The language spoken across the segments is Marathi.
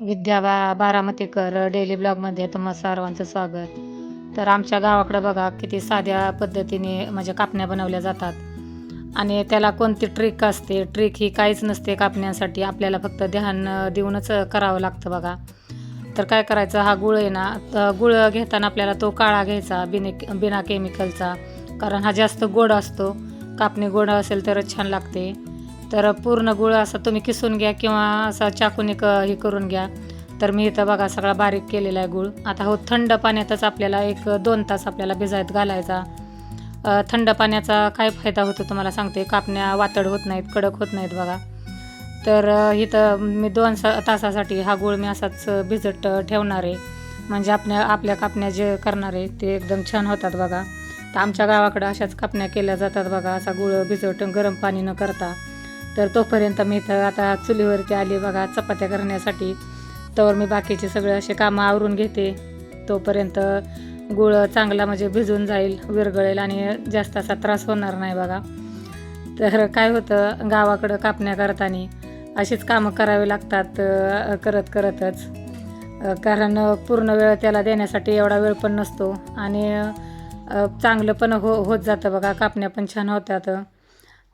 विद्या बा बारामतीकर डेली ब्लॉगमध्ये तुम्हा सर्वांचं स्वागत. तर आमच्या गावाकडं बघा किती साध्या पद्धतीने म्हणजे कापण्या बनवल्या जातात. आणि त्याला कोणती ट्रिक असते? ट्रिक ही काहीच नसते कापण्यासाठी. आपल्याला फक्त ध्यान देऊनच करावं लागतं बघा. तर काय करायचं? हा गुळ आहे ना तर गुळ घेताना आपल्याला तो काळा घ्यायचा बिने बिना केमिकलचा कारण हा जास्त गोड असतो. कापणी गोड असेल तरच छान लागते. तर पूर्ण गुळ असा तुम्ही किसून घ्या किंवा असा चाकूने क हे करून घ्या. तर मी इथं बघा सगळा बारीक केलेला आहे गुळ. आता हो थंड पाण्यातच आपल्याला एक दोन तास आपल्याला भिजायत घालायचा. थंड पाण्याचा काय फायदा होतो तुम्हाला सांगते. कापण्या वातड होत नाहीत कडक होत नाहीत बघा. तर इथं मी दोन सा तासासाठी हा गुळ मी असाच भिजत ठेवणार आहे. म्हणजे आपल्या आपल्या कापण्या जे करणार आहे ते एकदम छान होतात बघा. तर आमच्या गावाकडं अशाच कापण्या केल्या जातात बघा. असा गुळ भिजवट गरम पाणी न करता. तर तोपर्यंत मी इथं आता चुलीवरती आली बघा चपात्या करण्यासाठी. तर मी बाकीचे सगळे असे कामं आवरून घेते. तोपर्यंत गुळ चांगला म्हणजे भिजून जाईल विरगळेल आणि जास्त असा त्रास होणार नाही बघा. तर काय होतं गावाकडं कापण्या करताना अशीच कामं करावी लागतात करत करतच. कारण पूर्ण वेळ त्याला देण्यासाठी एवढा वेळ पण नसतो आणि चांगलं पण हो होत जातं बघा कापण्या पण छान होतात.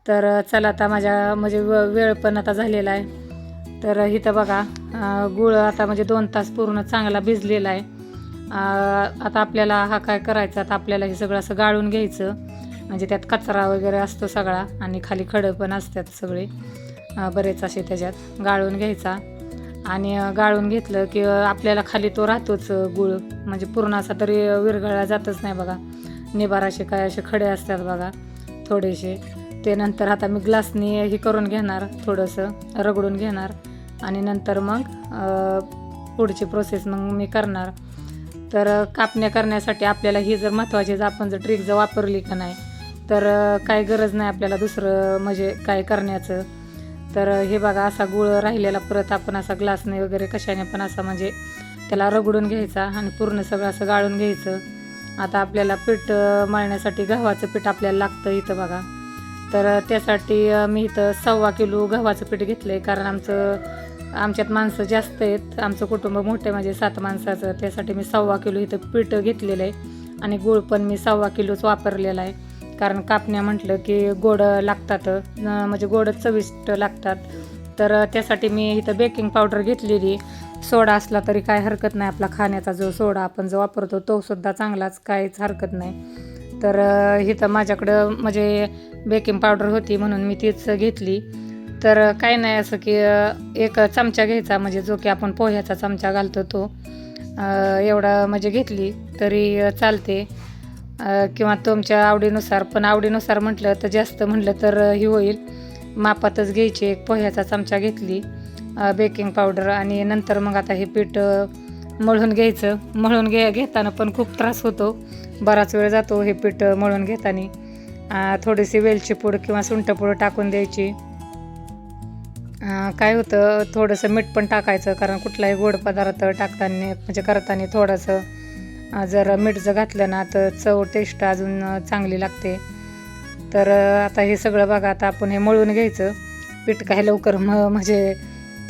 तर चला आता माझ्या म्हणजे व वेळ पण आता झालेला आहे. तर इथं बघा गुळ आता म्हणजे दोन तास पूर्ण चांगला भिजलेला आहे. आता आपल्याला हा काय करायचा? आता आपल्याला हे सगळं असं गाळून घ्यायचं. म्हणजे त्यात कचरा वगैरे असतो सगळा आणि खाली खडं पण असतात सगळे. बरेच असे त्याच्यात गाळून घ्यायचा. आणि गाळून घेतलं की आपल्याला खाली तो राहतोच गुळ. म्हणजे पूर्ण असा तरी विरघळला जातच नाही बघा. निबार काय असे खडे असतात बघा थोडेसे. ते नंतर आता मी ग्लासनी हे करून घेणार थोडंसं रगडून घेणार. आणि नंतर मग पुढची प्रोसेस मग मी करणार. तर कापण्या करण्यासाठी आपल्याला ही जर महत्त्वाची जर आपण जर ट्रिक जर वापरली का नाही तर काय गरज नाही आपल्याला दुसरं म्हणजे काय करण्याचं. तर हे बघा असा गुळ राहिलेला परत आपण असा ग्लासने वगैरे कशाने पण असा म्हणजे त्याला रगडून घ्यायचा आणि पूर्ण सगळं असं गाळून घ्यायचं. आता आपल्याला पीठ मळण्यासाठी गव्हाचं पीठ आपल्याला लागतं इथं बघा. तर त्यासाठी मी इथं सव्वा किलो गव्हाचं पीठ घेतलं आहे कारण आमचं आमच्यात माणसं जास्त आहेत. आमचं कुटुंब मोठे म्हणजे सात माणसाचं. त्यासाठी मी सव्वा किलो इथं पीठ घेतलेलं आहे आणि गूळ पण मी सव्वा किलोच वापरलेला आहे. कारण कापण्या म्हटलं की गोड लागतात म्हणजे गोड चविष्ट लागतात. तर त्यासाठी मी इथं बेकिंग पावडर घेतलेली. सोडा असला तरी काय हरकत नाही आपला खाण्याचा जो सोडा आपण जो वापरतो तो सुद्धा चांगलाच काहीच हरकत नाही. तर ही इथं माझ्याकडं म्हणजे बेकिंग पावडर होती म्हणून मी तीच घेतली. तर काय नाही असं की एक चमचा घ्यायचा म्हणजे जो की आपण पोह्याचा चमचा घालतो तो एवढा म्हणजे घेतली तरी चालते. किंवा तुमच्या आवडीनुसार पण आवडीनुसार म्हटलं तर जास्त म्हटलं तर ही होईल. मापातच घ्यायची एक पोह्याचा चमचा घेतली बेकिंग पावडर आणि नंतर मग आता हे पीठ मळून घ्यायचं. मळून घे घेताना पण खूप त्रास होतो. बराच वेळ जातो हे पीठ मळून घेताना. थोडीशी वेलची पूड किंवा सुंठपूड टाकून द्यायची. काय होतं थोडंसं मीठ पण टाकायचं कारण कुठलाही गोड पदार्थ टाकताना म्हणजे करताना थोडंसं जर मीठ जर घातलं ना तर चव टेस्ट अजून चांगली लागते. तर आता हे सगळं बघा आता आपण हे मळून घ्यायचं. पीठ काही लवकर म म्हणजे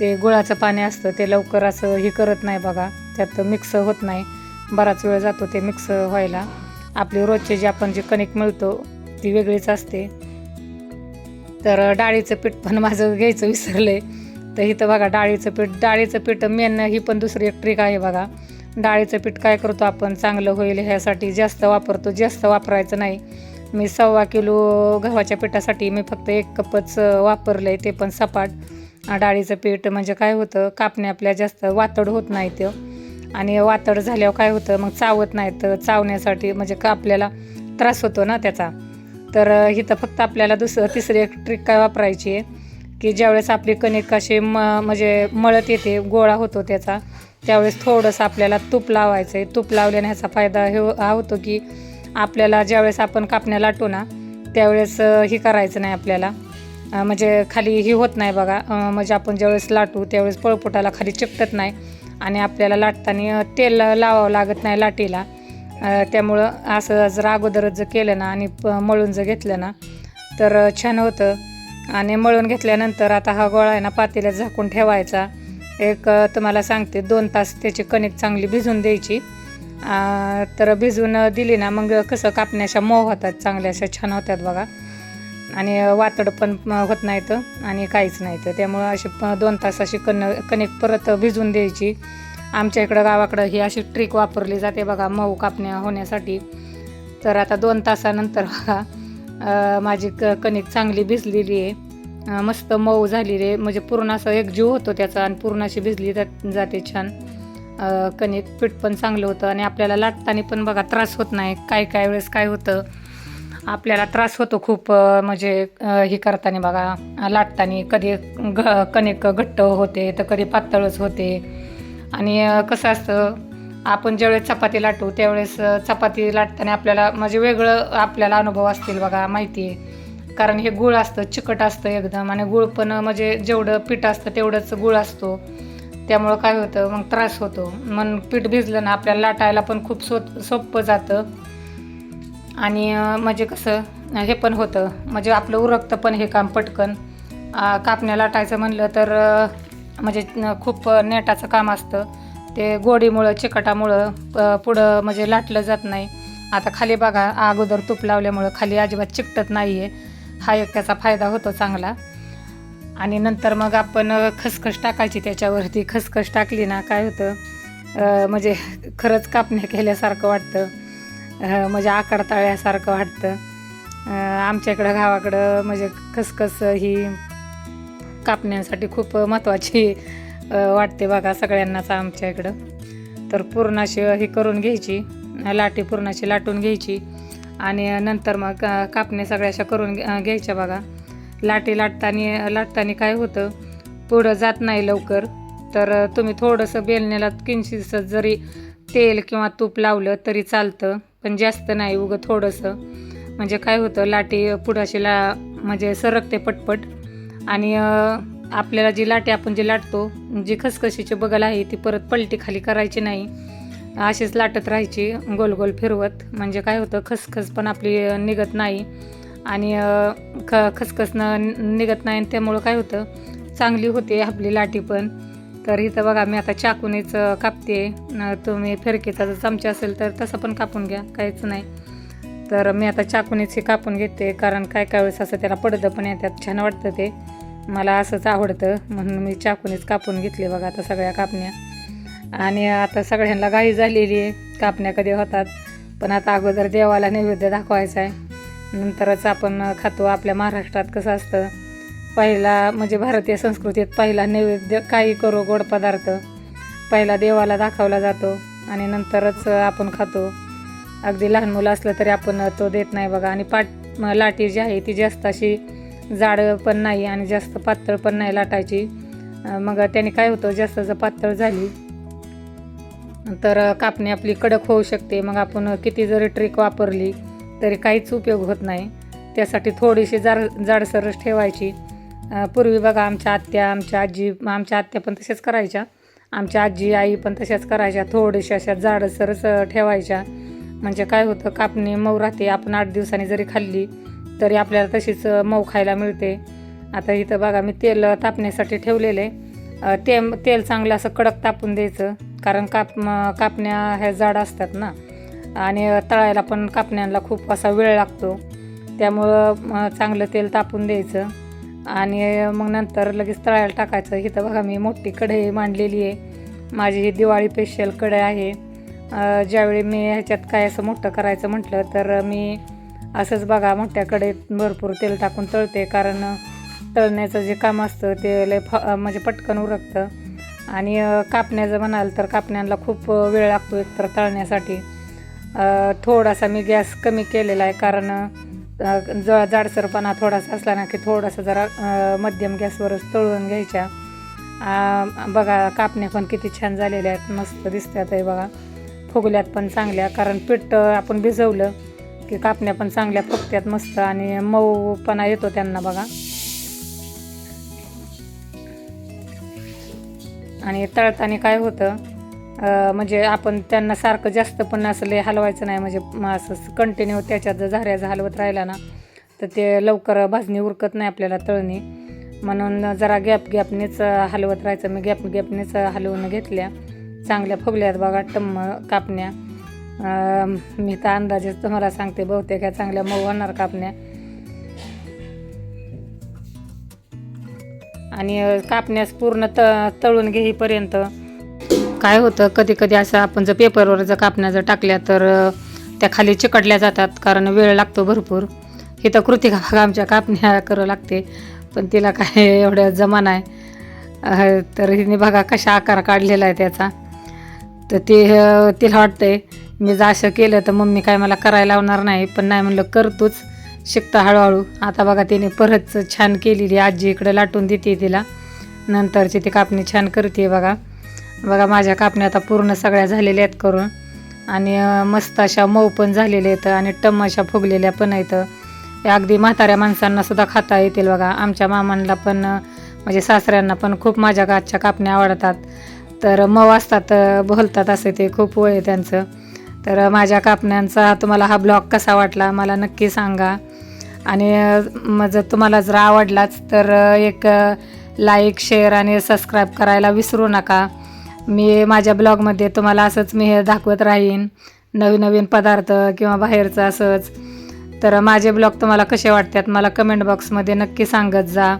ते गुळाचं पाणी असतं ते लवकर असं हे करत नाही बघा. त्यात मिक्स होत नाही. बराच वेळ जातो ते मिक्स व्हायला. आपली रोजचे जे आपण जे कणिक मिळतो ती वेगळीच असते. तर डाळीचं पीठ पण माझं घ्यायचं विसरले तर इथं बघा डाळीचं पीठ. डाळीचं पीठ मेन ही पण दुसरी एक ट्रिक आहे बघा. डाळीचं पीठ काय करतो आपण? चांगलं होईल ह्यासाठी जास्त वापरतो. जास्त वापरायचं नाही. मी सव्वा किलो गव्हाच्या पिठासाठी मी फक्त एक कपच वापरलं आहे ते पण सपाट. डाळीचं पीठ म्हणजे काय होतं? कापणे आपल्या जास्त वातड होत नाही ते. आणि वातड झाल्यावर काय होतं? मग चावत नाही तर चावण्यासाठी म्हणजे का आपल्याला त्रास होतो ना त्याचा? तर इथं फक्त आपल्याला दुसरं तिसरी एक ट्रिक काय वापरायची आहे की ज्यावेळेस आपली कणिक अशी म म्हणजे मळत येते गोळा होतो त्याचा त्यावेळेस थोडंसं आपल्याला तूप लावायचं आहे तूप लावल्याने ह्याचा फायदा हे हो- हा होतो की आपल्याला ज्यावेळेस आपण कापण्या लाटू ना त्यावेळेस हे करायचं नाही आपल्याला. म्हणजे खाली ही होत नाही बघा. म्हणजे आपण ज्यावेळेस लाटू त्यावेळेस पळपुटाला खाली चिकटत नाही. आणि आपल्याला लाटताना तेल लावावं लागत नाही लाटीला. त्यामुळं असं जर अगोदरच जर केलं ना आणि प मळून जर घेतलं ना तर छान होतं. आणि मळून घेतल्यानंतर आता हा गोळा आहे ना पातेल्यात झाकून ठेवायचा. एक तुम्हाला सांगते दोन तास त्याची कणिक चांगली भिजून द्यायची. तर भिजून दिली ना मग कसं कापण्याच्या मऊ होतात चांगल्या अशा छान होतात बघा. आणि वातड पण होत नाहीत आणि काहीच नाही तर त्यामुळं अशी प दोन तास अशी कण कणिक परत भिजून द्यायची. आमच्या इकडं गावाकडं ही अशी ट्रिक वापरली जाते बघा मऊ कापण्या होण्यासाठी. तर आता दोन तासानंतर बघा माझी क कणिक चांगली भिजलेली आहे. मस्त मऊ झालेली आहे. म्हणजे पूर्ण असं एक जीव होतो त्याचा आणि पूर्ण अशी भिजली जात जाते छान. कणिक पीठ पण चांगलं होतं आणि आपल्याला लाटताना पण बघा त्रास होत नाही. काय काय वेळेस काय होतं. आपल्याला त्रास होतो खूप म्हणजे हे करताना बघा लाटताना. कधी घ कणिक घट्ट होते तर कधी पातळच होते. आणि कसं असतं आपण ज्यावेळेस चपाती लाटू त्यावेळेस चपाती लाटताना आपल्याला म्हणजे वेगळं आपल्याला अनुभव असतील बघा माहिती आहे. कारण हे गुळ असतं चिकट असतं एकदम. आणि गुळ पण म्हणजे जेवढं पीठ असतं तेवढंच गुळ असतो. त्यामुळं काय होतं मग त्रास होतो. मग पीठ भिजलं ना आपल्याला लाटायला पण खूप सो सोपं जातं. आणि म्हणजे कसं हे पण होतं. म्हणजे आपलं उरकतं पण हे काम पटकन. कापण्या लाटायचं म्हणलं तर म्हणजे खूप नेटाचं काम असतं. ते गोडीमुळं चिकटामुळं पुढं म्हणजे लाटलं जात नाही. आता खाली बघा अगोदर तूप लावल्यामुळं खाली अजिबात चिकटत नाही आहे हा एक त्याचा फायदा होतो चांगला. आणि नंतर मग आपण खसखस टाकायची त्याच्यावरती. खसखस टाकली ना काय होतं म्हणजे खरंच कापण्या केल्यासारखं वाटतं. म्हणजे आकडताळ्यासारखं वाटतं. आमच्याकडं आमच्या इकडं गावाकडं म्हणजे खसखस ही कापण्यांसाठी खूप महत्त्वाची वाटते बघा सगळ्यांनाच आमच्या इकडं. तर पुरणाशी ही करून घ्यायची लाटी पुरणाशी लाटून घ्यायची आणि नंतर मग अ, सगळ्याशा करून घे- घ्यायच्या बघा. लाटी लाटताना लाटताना काय होतं पुढं जात नाही लवकर. तर तुम्ही थोडंसं बेलण्याला किंचितसं जरी तेल किंवा तूप लावलं तरी चालतं. पण जास्त नाही उगं थोडंसं. म्हणजे काय होतं लाटी पुढाशी ला म्हणजे सरकते पटपट. आणि आपल्याला जी लाटी आपण जी लाटतो जी खसखशीची बगल आहे ती परत पलटी खाली करायची नाही. अशीच लाटत राहायची गोल गोल फिरवत. म्हणजे काय होतं खसखस पण आपली निघत नाही. आणि ख खसखस न निघत नाही. आणि त्यामुळं काय होतं चांगली होते आपली लाटी पण. तर इथं बघा मी आता चाकूनेच कापते. न तुम्ही फिरकीचा जर चमचा असेल तर तसं पण कापून घ्या काहीच नाही. तर मी आता चाकूनेच हे कापून घेते कारण काय काय वेळेस असं त्याला पडतं पण येतात छान वाटतं ते. मला असंच आवडतं म्हणून मी चाकूनेच कापून घेतले बघा आता सगळ्या कापण्या. आणि आता सगळ्यांना गाई झालेली आहे कापण्या कधी होतात पण आता अगोदर देवाला नैवेद्य दाखवायचा आहे. नंतरच आपण खातो आपल्या महाराष्ट्रात कसं असतं. पहिला म्हणजे भारतीय संस्कृतीत पहिला नैवेद्य काही करू गोड पदार्थ. पहिला देवाला दाखवला जातो आणि नंतरच आपण खातो. अगदी लहान मुलं असलं तरी आपण तो देत नाही बघा. आणि पाट लाटी जी आहे ती जास्त अशी जाड पण नाही आणि जास्त पातळ पण नाही लाटायची. मग त्याने काय होतं जास्त जर पातळ झाली तर कापणी आपली कडक होऊ शकते. मग आपण किती जरी ट्रिक वापरली तरी काहीच उपयोग होत नाही. त्यासाठी थोडीशी जाड जाडसरच ठेवायची. पूर्वी बघा आमच्या आत्या आमच्या आजी आमच्या आत्या पण तशाच करायच्या. आमच्या आजी आई पण तशाच करायच्या. थोड्याशा अशा जाडसरच ठेवायच्या. म्हणजे काय होतं कापणी मऊ राहते. आपण आठ दिवसांनी जरी खाल्ली तरी आपल्याला तशीच मऊ खायला मिळते. आता इथं बघा मी तेल तापण्यासाठी ठेवलेलं. आहे ते तेल चांगलं असं कडक तापून द्यायचं. कारण काप कापण्या ह्या जाड असतात ना. आणि तळायला पण कापण्यांना खूप असा वेळ लागतो. त्यामुळं चांगलं तेल तापून द्यायचं. आणि मग नंतर लगेच तळायला टाकायचं. इथं बघा मी मोठी कढई मांडलेली आहे. माझी ही दिवाळी स्पेशल कढई आहे. ज्यावेळी मी ह्याच्यात काय असं मोठं करायचं म्हटलं तर मी असंच बघा मोठ्या कढईत भरपूर तेल टाकून तळते. कारण तळण्याचं जे काम असतं ते लय फ म्हणजे पटकन उरकतं. आणि कापण्याचं म्हणाल तर कापण्यांना खूप वेळ लागतो एकतर तळण्यासाठी. थोडासा मी गॅस कमी केलेला आहे. कारण ज जाडसरपणा थोडासा असला ना की थोडासा जरा मध्यम गॅसवरच तळून घ्यायच्या. बघा कापण्या पण किती छान झालेल्या आहेत. मस्त दिसतात आहे बघा. फुगल्यात पण चांगल्या. कारण पीठ आपण भिजवलं की कापण्या पण चांगल्या फुगत्यात मस्त. आणि मऊपणा येतो त्यांना बघा. आणि तळताना काय होतं? म्हणजे आपण त्यांना सारखं जास्त पण असं लय हलवायचं नाही म्हणजे असं कंटिन्यू त्याच्यात जर झाऱ्याचा हलवत राहिला ना तर ते लवकर भाजणी उरकत नाही आपल्याला तळणी. म्हणून जरा गॅप गॅपनेच हलवत राहायचं. मी गॅप गॅपनेच हलवून घेतल्या. चांगल्या फुगल्यात बघा टम्म कापण्या. मी तर अंदाजेच तुम्हाला सांगते बहुतेक ह्या चांगल्या मऊ होणार कापण्या. आणि कापण्यास पूर्ण त तळून घेईपर्यंत काय होतं? कधी कधी असं आपण जर पेपरवर जर कापण्या जर टाकल्या तर त्या खाली चिकटल्या जातात कारण वेळ लागतो भरपूर. हे तर कृती भाग आमच्या कापण्या करावं लागते पण तिला काय एवढं जमा नाही तर हिने बघा कशा आकार काढलेला आहे त्याचा. तर ते तिला वाटतंय मी जर असं केलं तर मम्मी काय मला करायला लावणार नाही पण नाही म्हणलं करतोच. शिकता हळूहळू. आता बघा तिने परत छान केलेली आजी इकडे लाटून देते तिला. नंतरची ती कापणी छान करते बघा. बघा माझ्या कापण्या आता पूर्ण सगळ्या झालेल्या आहेत करून. आणि मस्त अशा मऊ पण झालेल्या आहेत आणि टम अशा फुगलेल्या पण आहेत. या अगदी म्हाताऱ्या माणसांना सुद्धा खाता येतील बघा. आमच्या मामांना पण म्हणजे सासऱ्यांना पण खूप माझ्या गातच्या कापण्या आवडतात. तर मऊ असतात बोलतात असे ते खूप वय आहे त्यांचं. तर माझ्या कापण्यांचा तुम्हाला हा ब्लॉग कसा वाटला मला नक्की सांगा. आणि जर तुम्हाला जर आवडलाच तर एक लाईक शेअर आणि सबस्क्राईब करायला विसरू नका. मी माझ्या ब्लॉगमध्ये तुम्हाला असंच मी हे दाखवत राहीन. नवीन नवीन पदार्थ किंवा बाहेरचं असंच. तर माझे ब्लॉग तुम्हाला कसे वाटतात मला कमेंट बॉक्समध्ये नक्की सांगत जा.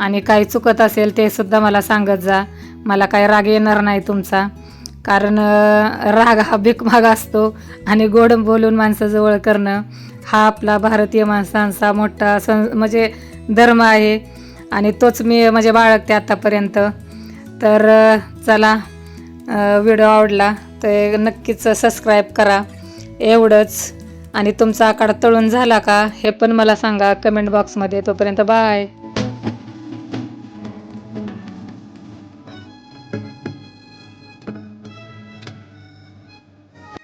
आणि काही चुकत असेल ते सुद्धा मला सांगत जा. मला काही राग येणार नाही तुमचा. कारण राग हा भीकमाग असतो आणि गोड बोलून माणसाजवळ करणं हा आपला भारतीय माणसांचा मोठा सं म्हणजे धर्म आहे. आणि तोच मी म्हणजे बाळगते आत्तापर्यंत तर चला. व्हिडिओ आवडला तर नक्कीच सबस्क्राईब करा. एवढंच. आणि तुमचा आकार तळून झाला का हे पण मला सांगा कमेंट बॉक्समध्ये तोपर्यंत बाय